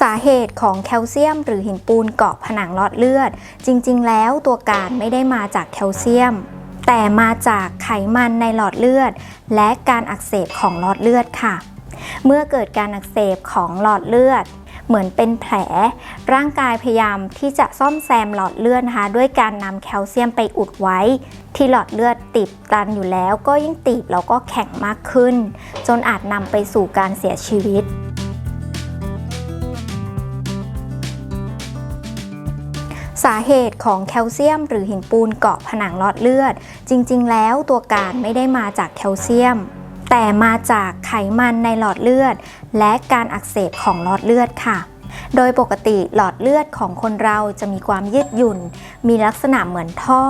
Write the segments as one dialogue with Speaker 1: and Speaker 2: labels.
Speaker 1: สาเหตุของแคลเซียม หรือหินปูนเกาะผนังหลอดเลือด จริง ๆ แล้วตัวการไม่ได้มาจากแคลเซียม แต่มาจากไขมันในหลอดเลือด และการอักเสบของหลอดเลือดค่ะ เมื่อเกิดการอักเสบของหลอดเลือด เหมือนเป็นแผล ร่างกายพยายามที่จะซ่อมแซมหลอดเลือดนะคะด้วยการนำแคลเซียมไปอุดไว้ ที่หลอดเลือดตีบตันอยู่แล้ว ก็ยิ่งตีบแล้วก็แข็งมากขึ้น จนอาจนำไปสู่การเสียชีวิต สาเหตุของแคลเซียม หรือหินปูนเกาะผนังหลอดเลือด จริง ๆ แล้วตัวการไม่ได้มาจากแคลเซียม แต่มาจากไขมันในหลอดเลือด และการอักเสบของหลอดเลือดค่ะ โดยปกติหลอดเลือดของคนเราจะมีความยืดหยุ่น มีลักษณะเหมือนท่อ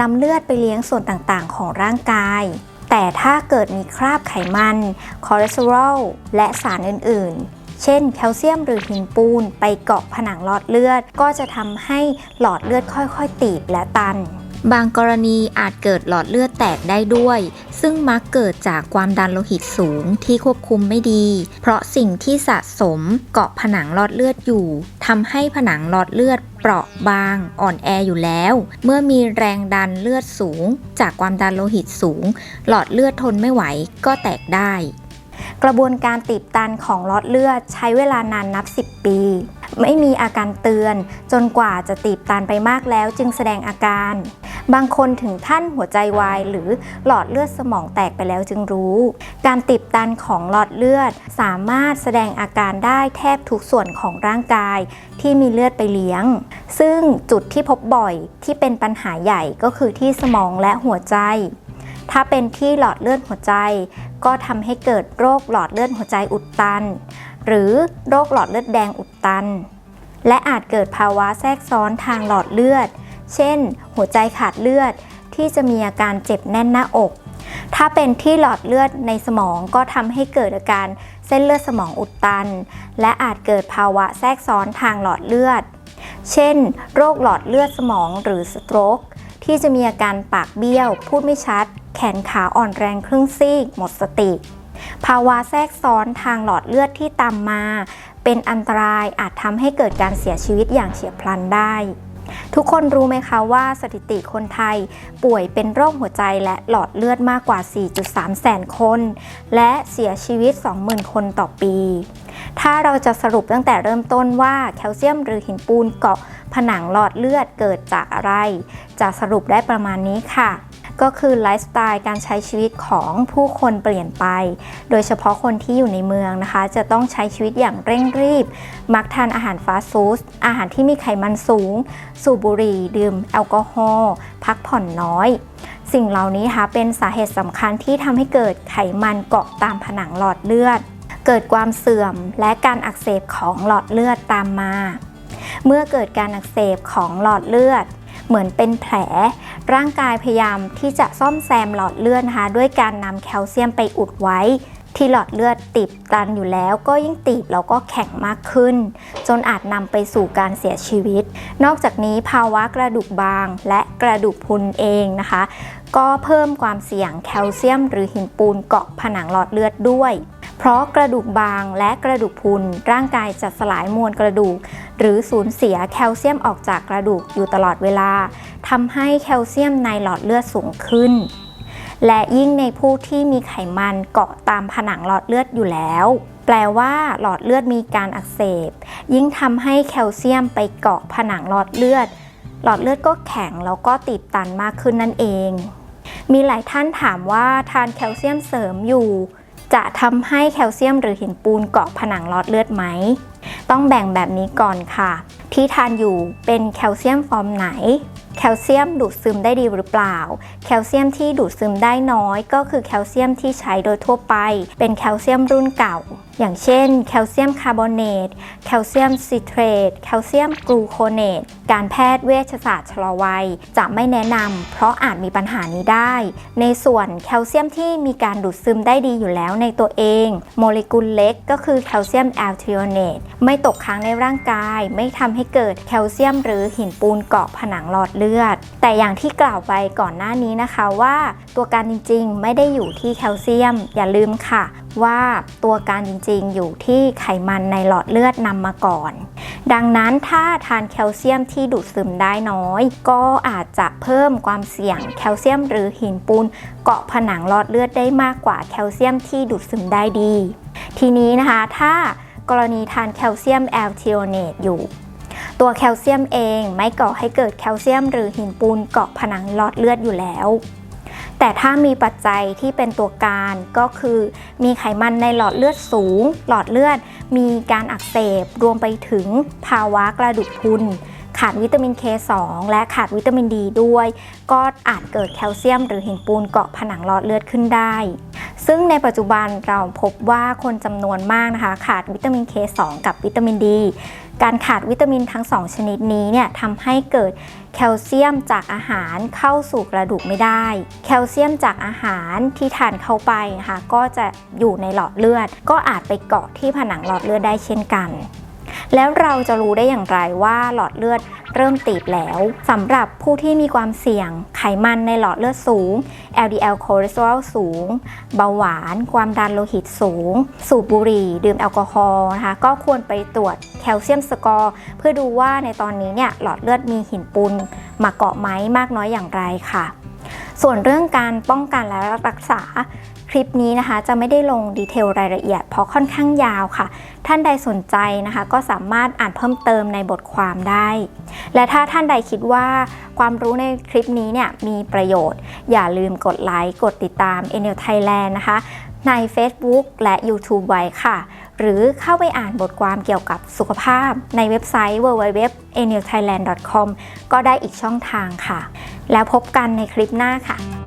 Speaker 1: นำเลือดไปเลี้ยงส่วนต่างๆ ของร่างกายแต่ถ้าเกิดมีคราบไขมัน คอเลสเตอรอล และสารอื่นๆ เช่นแคลเซียมหรือหินปูน ไปเกาะผนังหลอดเลือด ก็จะทำให้หลอดเลือดค่อยๆ ตีบและตัน บางกรณีอาจเกิดหลอดเลือดแตกได้ด้วย ซึ่งมักเกิดจากความดันโลหิตสูงที่ควบคุมไม่ดี เพราะสิ่งที่สะสมเกาะผนังหลอดเลือดอยู่ทำให้ผนังหลอดเลือดเปราะบางอ่อนแออยู่แล้ว เมื่อมีแรงดันเลือดสูง จากความดันโลหิตสูง หลอดเลือดทนไม่ไหวก็แตกได้ กระบวนการตีบตันของหลอดเลือดใช้เวลานานนับ 10 ปี ไม่มีอาการเตือน จนกว่าจะตีบตันไปมากแล้วจึงแสดงอาการ บางคนถึงท่านหัวใจวาย หรือหลอดเลือดสมองแตกไปแล้วจึงรู้ การตีบตันของหลอดเลือดสามารถแสดงอาการได้แทบทุกส่วนของร่างกายที่มีเลือดไปเลี้ยง ซึ่งจุดที่พบบ่อยที่เป็นปัญหาใหญ่ก็คือที่สมองและหัวใจถ้าเป็นที่หลอดเลือดหัวใจ ก็ทำให้เกิดโรคหลอดเลือดหัวใจอุดตัน หรือโรคหลอดเลือดแดงอุดตัน และอาจเกิดภาวะแทรกซ้อนทางหลอดเลือด เช่น หัวใจขาดเลือดที่จะมีอาการเจ็บแน่นหน้าอก ถ้าเป็นที่หลอดเลือดในสมองก็ทำให้เกิดอาการเส้นเลือดสมองอุดตัน และอาจเกิดภาวะแทรกซ้อนทางหลอดเลือด เช่น โรคหลอดเลือดสมองหรือสโตรกที่จะมีอาการปากเบี้ยว พูดไม่ชัด แขนขาอ่อนแรงครึ่งซีก หมดสติ ภาวะแทรกซ้อนทางหลอดเลือดที่ตามมา เป็นอันตรายอาจทำให้เกิดการเสียชีวิตอย่างเฉียบพลันได้ ทุกคนรู้ไหมคะว่าสถิติคนไทยป่วยเป็นโรคหัวใจและหลอดเลือดมากกว่า 4.3 แสนคน และเสียชีวิต 20,000 คนต่อปี ถ้าเราจะสรุปตั้งแต่เริ่มต้นว่าแคลเซียมหรือหินปูนเกาะผนังหลอดเลือดเกิดจากอะไร จะสรุปได้ประมาณนี้ค่ะ ก็คือไลฟ์สไตล์การใช้ชีวิตของผู้คนเปลี่ยนไป โดยเฉพาะคนที่อยู่ในเมืองนะคะ จะต้องใช้ชีวิตอย่างเร่งรีบ มักทานอาหารฟาสต์ฟู้ดอาหารที่มีไขมันสูง สูบบุหรี่ดื่มแอลกอฮอล์พักผ่อนน้อย สิ่งเหล่านี้ค่ะเป็นสาเหตุสำคัญที่ทำให้เกิดไขมันเกาะตามผนังหลอดเลือด เกิดความเสื่อมและการอักเสบของหลอดเลือดตามมา เมื่อเกิดการอักเสบของหลอดเลือด เหมือนเป็นแผล ร่างกายพยายามที่จะซ่อมแซมหลอดเลือดนะคะ ด้วยการนำแคลเซียมไปอุดไว้ที่หลอดเลือดตีบตันอยู่แล้ว ก็ยิ่งตีบแล้วก็แข็งมากขึ้น จนอาจนำไปสู่การเสียชีวิต นอกจากนี้ภาวะกระดูกบางและกระดูกพุนเองนะคะ ก็เพิ่มความเสี่ยงแคลเซียม หรือหินปูนเกาะผนังหลอดเลือดด้วย เพราะกระดูกบางและกระดูกพุนร่างกายจะสลายมวลกระดูก หรือสูญเสียแคลเซียมออกจากกระดูกอยู่ตลอดเวลาทำให้แคลเซียมในหลอดเลือดสูงขึ้น และยิ่งในผู้ที่มีไขมันเกาะตามผนังหลอดเลือดอยู่แล้ว แปลว่าหลอดเลือดมีการอักเสบ ยิ่งทำให้แคลเซียมไปเกาะผนังหลอดเลือด หลอดเลือดก็แข็งแล้วก็ตีบตันมากขึ้นนั่นเอง มีหลายท่านถามว่าทานแคลเซียมเสริมอยู่ จะทำให้แคลเซียมหรือหินปูนเกาะผนังหลอดเลือดไหม ต้องแบ่งแบบนี้ก่อนค่ะ ที่ทานอยู่เป็นแคลเซียมฟอร์มไหน แคลเซียมดูดซึมได้ดีหรือเปล่า แคลเซียมที่ดูดซึมได้น้อย ก็คือแคลเซียมที่ใช้โดยทั่วไป เป็นแคลเซียมรุ่นเก่า อย่างเช่นแคลเซียมคาร์บอเนต แคลเซียมซิเทรต แคลเซียมกลูโคเนต การแพทย์เวชศาสตร์ชะลอวัย จะไม่แนะนำเพราะอาจมีปัญหานี้ได้ ในส่วนแคลเซียมที่มีการดูดซึมได้ดีอยู่แล้วในตัวเอง โมเลกุลเล็กก็คือแคลเซียมแอลทริโอเนต ไม่ตกค้างในร่างกาย ไม่ทำให้เกิดแคลเซียมหรือหินปูนเกาะผนังหลอดเลือด แต่อย่างที่กล่าวไปก่อนหน้านี้นะคะว่า ตัวการจริงๆ ไม่ได้อยู่ที่แคลเซียม อย่าลืมค่ะ ว่าตัวการจริงๆ อยู่ที่ไขมันในหลอดเลือดนำมาก่อน ดังนั้นถ้าทานแคลเซียมที่ดูดซึมได้น้อย ก็อาจจะเพิ่มความเสี่ยงแคลเซียมหรือหินปูนเกาะผนังหลอดเลือดได้มากกว่าแคลเซียมที่ดูดซึมได้ดี ทีนี้นะคะถ้ากรณีทานแคลเซียมแอลทิโอเนตอยู่ตัวแคลเซียมเองไม่ก่อให้เกิดแคลเซียมหรือหินปูนเกาะผนังหลอดเลือดอยู่แล้ว แต่ถ้ามีปัจจัยที่เป็นตัวการก็คือมีไขมันในหลอดเลือดสูง หลอดเลือดมีการอักเสบ รวมไปถึงภาวะกระดูกพรุนขาดวิตามิน K2 และขาดวิตามินดีด้วย ก็อาจเกิดแคลเซียมหรือหินปูนเกาะผนังหลอดเลือดขึ้นได้ ซึ่งในปัจจุบันเราพบว่าคนจำนวนมากนะคะ ขาดวิตามิน K2 กับวิตามินดี การขาดวิตามินทั้งสองชนิดนี้เนี่ยทำให้เกิดแคลเซียมจากอาหารเข้าสู่กระดูกไม่ได้ แคลเซียมจากอาหารที่ทานเข้าไปนะคะก็จะอยู่ในหลอดเลือด ก็อาจไปเกาะที่ผนังหลอดเลือดได้เช่นกัน แล้วเราจะรู้ได้อย่างไรว่าหลอดเลือดเริ่มตีบแล้วสำหรับผู้ที่มีความเสี่ยงไขมันในหลอดเลือดสูง LDL คอเลสเตอรอลสูง เบาหวาน ความดันโลหิตสูง สูบบุหรี่ ดื่มแอลกอฮอล์นะคะก็ควรไปตรวจแคลเซียมสกอร์เพื่อดูว่าในตอนนี้เนี่ยหลอดเลือดมีหินปูนมาเกาะไหมมากน้อยอย่างไรค่ะ ส่วนเรื่องการป้องกันและรักษา คลิปนี้นะคะจะไม่ได้ลงดีเทลรายละเอียด เพราะค่อนข้างยาวค่ะ ท่านใดสนใจนะคะ ก็สามารถอ่านเพิ่มเติมในบทความได้ และถ้าท่านใดคิดว่าความรู้ในคลิปนี้เนี่ยมีประโยชน์ อย่าลืมกดไลค์ กดติดตาม e n e l Thailand นะคะ ใน Facebook และ YouTube ไว้ค่ะ หรือเข้าไปอ่านบทความเกี่ยวกับสุขภาพในเว็บไซต์ www.enilthailand.com ก็ได้อีกช่องทางค่ะ แล้วพบกันในคลิปหน้าค่ะ